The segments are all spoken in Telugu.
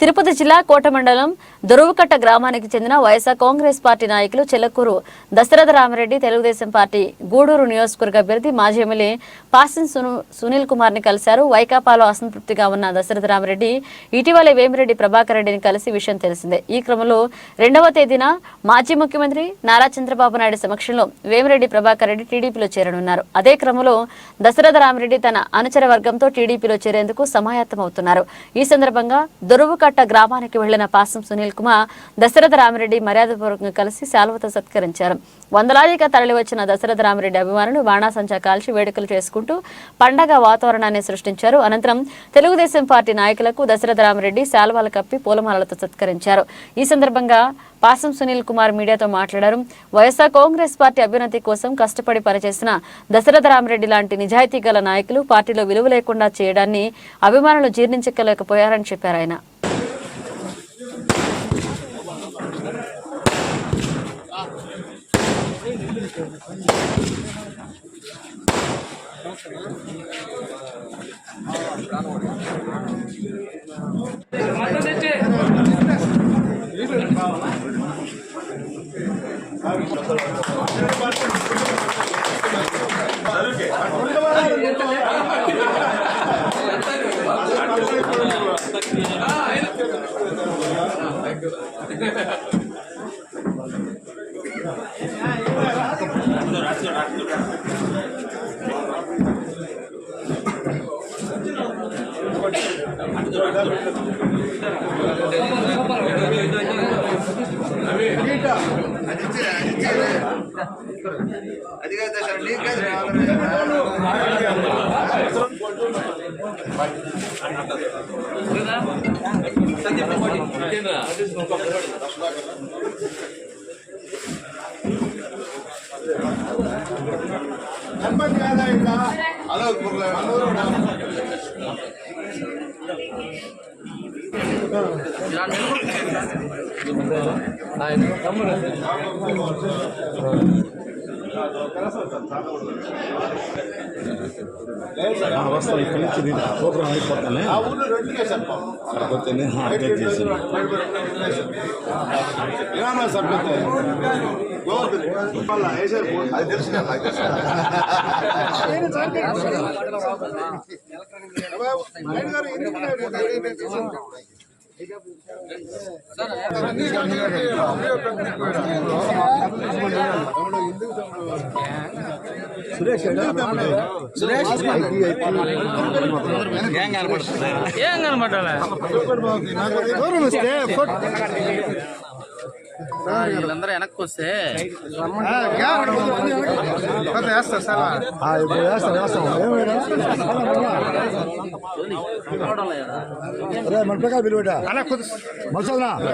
తిరుపతి జిల్లా కోట మండలం దొరువుకట్ట గ్రామానికి చెందిన వైఎస్ఆర్ కాంగ్రెస్ పార్టీ నాయకులు చెలకూరు దశరథ రామరెడ్డి తెలుగుదేశం పార్టీ గూడూరు నియోజకవర్గ అభ్యర్థి మాజీ ఎమ్మెల్యే పాసిన్ సునీల్ కుమార్ని కలిశారు. వైకాపాలో అసంతృప్తిగా ఉన్న దశరథ రామరెడ్డి ఇటీవలే వేమిరెడ్డి ప్రభాకర్ రెడ్డిని కలిసి విషయం తెలిసిందే. ఈ క్రమంలో రెండవ తేదీన మాజీ ముఖ్యమంత్రి నారా చంద్రబాబు నాయుడు సమక్షంలో వేమిరెడ్డి ప్రభాకర్ రెడ్డి టీడీపీలో చేరనున్నారు. అదే క్రమంలో దశరథ రామరెడ్డి తన అనుచర వర్గంతో టీడీపీలో చేరేందుకు సమాయత్తమవుతున్నారు. ఈ సందర్భంగా దొరువుకట్ట గ్రామానికి వెళ్ళిన పాసం సునీల్ కుమార్ దశరథ రామరెడ్డి మర్యాదపూర్వకంగా కలిసి శాలువతో సత్కరించారు. వందలాదిగా తరలివచ్చిన దశరథ రామరెడ్డి అభిమానులు బాణాసంచా కాల్చి వేడుకలు చేసుకుంటూ పండగ వాతావరణాన్ని సృష్టించారు. అనంతరం తెలుగుదేశం పార్టీ నాయకులకు దశరథ రామరెడ్డి శాలువాలు కప్పి పూలమాలలతో సత్కరించారు. ఈ సందర్భంగా పాసం సునీల్ కుమార్ మీడియాతో మాట్లాడారు. వైఎస్ఆర్ కాంగ్రెస్ పార్టీ అభ్యున్నతి కోసం కష్టపడి పనిచేసిన దశరథ రామరెడ్డి లాంటి నిజాయితీ గల నాయకులు పార్టీలో విలువ లేకుండా చేయడాన్ని అభిమానులు జీర్ణించలేకపోయారని చెప్పారు ఆయన. 아, అది కాదు సార్ నీకు కాదు వస్తాను ఇక్కడి నుంచి నేను ప్రోగ్రామ్ అయిపోతానే కాకపోతే నేను అప్డేట్ చేశాను ఏమన్నా అది తెలుసు కదా, నాకు తెలుసు. బాబు, నాయుడు గారు ఎందుకు ఉన్నారు? ఏం కనబడాలి వీళ్ళందరూ వెనక్కి వస్తే ఇప్పుడు వేస్తాను వేస్తాను చూడాలి కదా. అరే మన ప్రకారం పిలువట మసల్నా టే,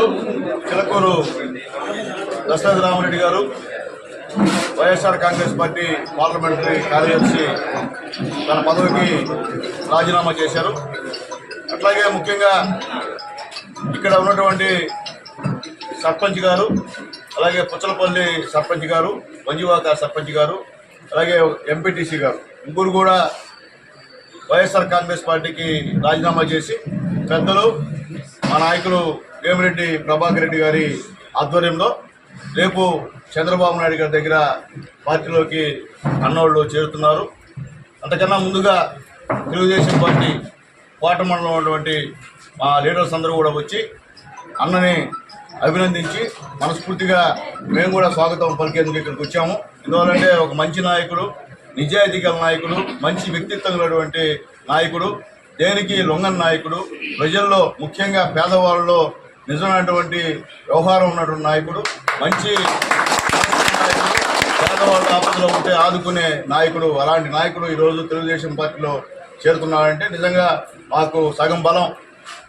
గారు చిలకూరు దశరథ రామరెడ్డి గారు వైఎస్ఆర్ కాంగ్రెస్ పార్టీ పార్లమెంటరీ కార్యదర్శి తన పదవికి రాజీనామా చేశారు. అట్లాగే ముఖ్యంగా ఇక్కడ ఉన్నటువంటి సర్పంచ్ గారు అలాగే పుచ్చలపల్లి సర్పంచ్ గారు మంజువాక సర్పంచ్ గారు అలాగే ఎంపీటీసీ గారు ముగ్గురు కూడా వైఎస్ఆర్ కాంగ్రెస్ పార్టీకి రాజీనామా చేసి పెద్దలు మా నాయకులు వేమిరెడ్డి ప్రభాకర్ రెడ్డి గారి ఆధ్వర్యంలో రేపు చంద్రబాబు నాయుడు గారి దగ్గర పార్టీలోకి అన్నోళ్ళు చేరుతున్నారు. అంతకన్నా ముందుగా తెలుగుదేశం పార్టీ కోట మండలం ఉన్నటువంటి మా లీడర్స్ అందరూ కూడా వచ్చి అన్నని అభినందించి మనస్ఫూర్తిగా మేము కూడా స్వాగతం పలికేందుకు ఇక్కడికి వచ్చాము. ఎందువల్లంటే ఒక మంచి నాయకుడు నిజాయితీ గల నాయకుడు మంచి వ్యక్తిత్వం ఉన్నటువంటి నాయకుడు దేనికి లొంగన్ నాయకుడు ప్రజల్లో ముఖ్యంగా పేదవాళ్ళలో నిజమైనటువంటి వ్యవహారం ఉన్నటువంటి నాయకుడు మంచి పేదవాళ్ళు ఆపదలో ఉంటే ఆదుకునే నాయకుడు అలాంటి నాయకుడు ఈరోజు తెలుగుదేశం పార్టీలో చేరుతున్నాడంటే నిజంగా మాకు సగం బలం.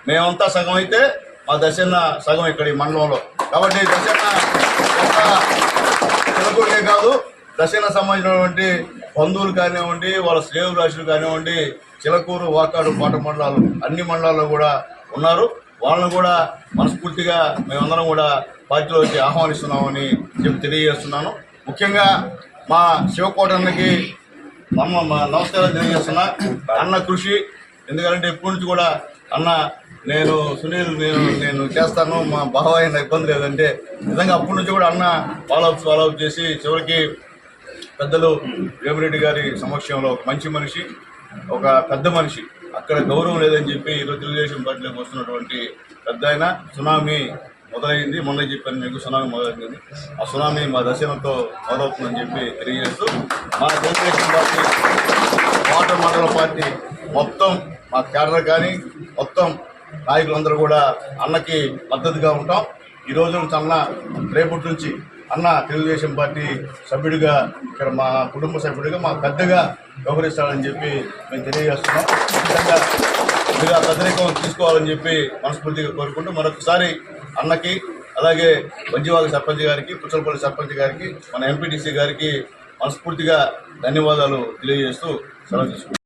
మేమంతా సగం అయితే మా దశన్న సగం ఇక్కడ ఈ మండలంలో. కాబట్టి దశన్న తెలుగుడే కాదు దశన్న సంబంధించినటువంటి బంధువులు కానివ్వండి వాళ్ళ శ్రేయు రాశులు కానివ్వండి చిలకూరు వాకాడు పాట మండలాలు అన్ని మండలాల్లో కూడా ఉన్నారు. వాళ్ళని కూడా మనస్ఫూర్తిగా మేమందరం కూడా పార్టీలోకి ఆహ్వానిస్తున్నామని చెప్పి తెలియజేస్తున్నాను. ముఖ్యంగా మా శివకోటన్నకి అమ్మ మా నమస్కారం తెలియజేస్తున్నా. అన్న కృషి ఎందుకంటే ఎప్పటి నుంచి కూడా అన్న నేను సునీల్ నేను నేను చేస్తాను మా బావ అయిన ఇబ్బంది లేదంటే నిజంగా అప్పటి నుంచి కూడా అన్న ఫాలోఅప్ ఫాలోఅప్ చేసి చివరికి పెద్దలు వేమిరెడ్డి గారి సమక్షంలో ఒక మంచి మనిషి ఒక పెద్ద మనిషి. అక్కడ గౌరవం లేదని చెప్పి ఈరోజు తెలుగుదేశం పార్టీలోకి వస్తున్నటువంటి పెద్ద ఆయన సునామీ మొదలైంది. మొన్న చెప్పాను మీకు సునామీ మొదలైంది. ఆ సునామీ మా దర్శనంతో మొదలవుతుందని చెప్పి తెలియజేస్తూ మా తెలుగుదేశం పార్టీ వాటర్ మండల పార్టీ మొత్తం మా క్యాడర్ కానీ మొత్తం నాయకులందరూ కూడా అన్నకి మద్దతుగా ఉంటాం. ఈ రోజు నుంచి అన్న రేపటి నుంచి అన్న తెలుగుదేశం పార్టీ సభ్యుడిగా ఇక్కడ మా కుటుంబ సభ్యుడిగా మా పెద్దగా వ్యవహరిస్తాడని చెప్పి మేము తెలియజేస్తున్నాం. ఖచ్చితంగా మీరు ఆ పెద్దరికం తీసుకోవాలని చెప్పి మనస్ఫూర్తిగా కోరుకుంటూ మరొకసారి అన్నకి అలాగే వంజివాగ సర్పంచ్ గారికి పుచ్చలపల్లి సర్పంచ్ గారికి మన ఎంపీటీసీ గారికి మనస్ఫూర్తిగా ధన్యవాదాలు తెలియజేస్తూ సెలవు తీసుకుంటాం